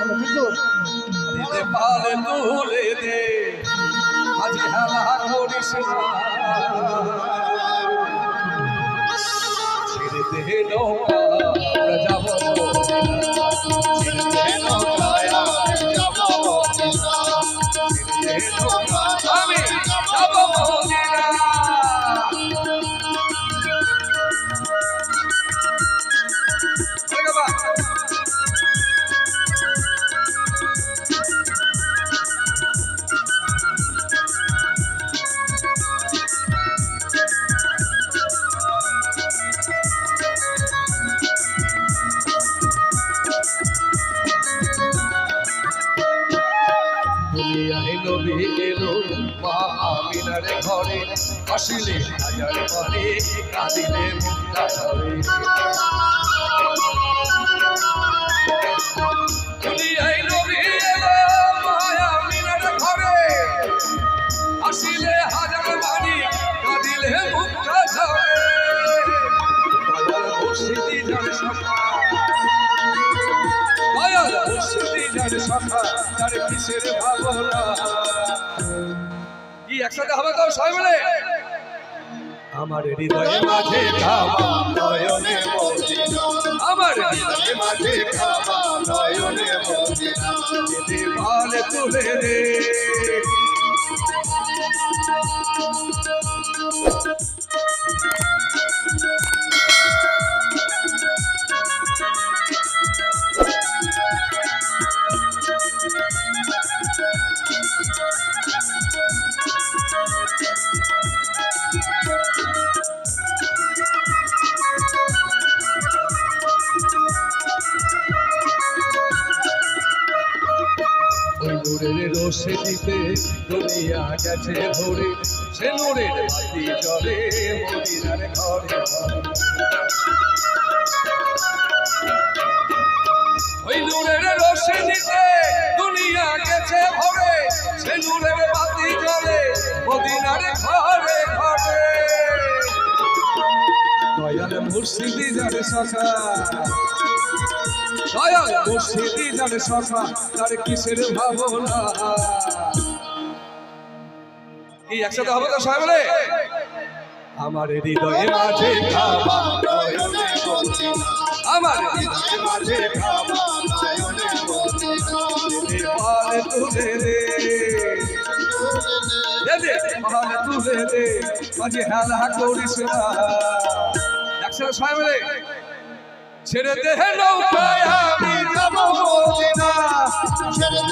দিতে পালে তুলে দে, আজ হেলা করিস ছেড়ে দে নৌকা যাব ছেড়ে দে আমরা যাব ছেড়ে দে নৌকা নবী এলো মা আমিনার ঘরে। আসিলে হাজার পরে কাঁদিলে মুক্তা ধরে দুনিয়ায় নবী এলো মা আমিনার ঘরে। আসিলে হাজার বাড়ি কাঁদিলে মুক্তা ধরে দয়াল মুর্শিদি যার সখা সখা তার কিসের ভাবনা কি একসাথে হবে তো সবাই মিলে? আমার হৃদয়ে মাঝে নয়নে আমার হৃদয়ে মাঝে খাওয়া নয়নে যদি তুলে রে নূরের দিতে দুনিয়া গেছে ভরে। সে নূরের বাতি জলে ঘরে। ওই নূরের রোশে দুনিয়া গেছে ভরে। সে বাতি জলে মদিনার ঘরে ঘরে। মুর্শিদি যারে সখা একসাথে হবে তো সবাই আমার হৃদয়ে মাঝে। আমার হৃদয়ে মাঝে পালে তুলে করিস না একসাথে সবাই মিলে ছেড়ে দে নৌকায় আমি যাব মদিনা ছেড়ে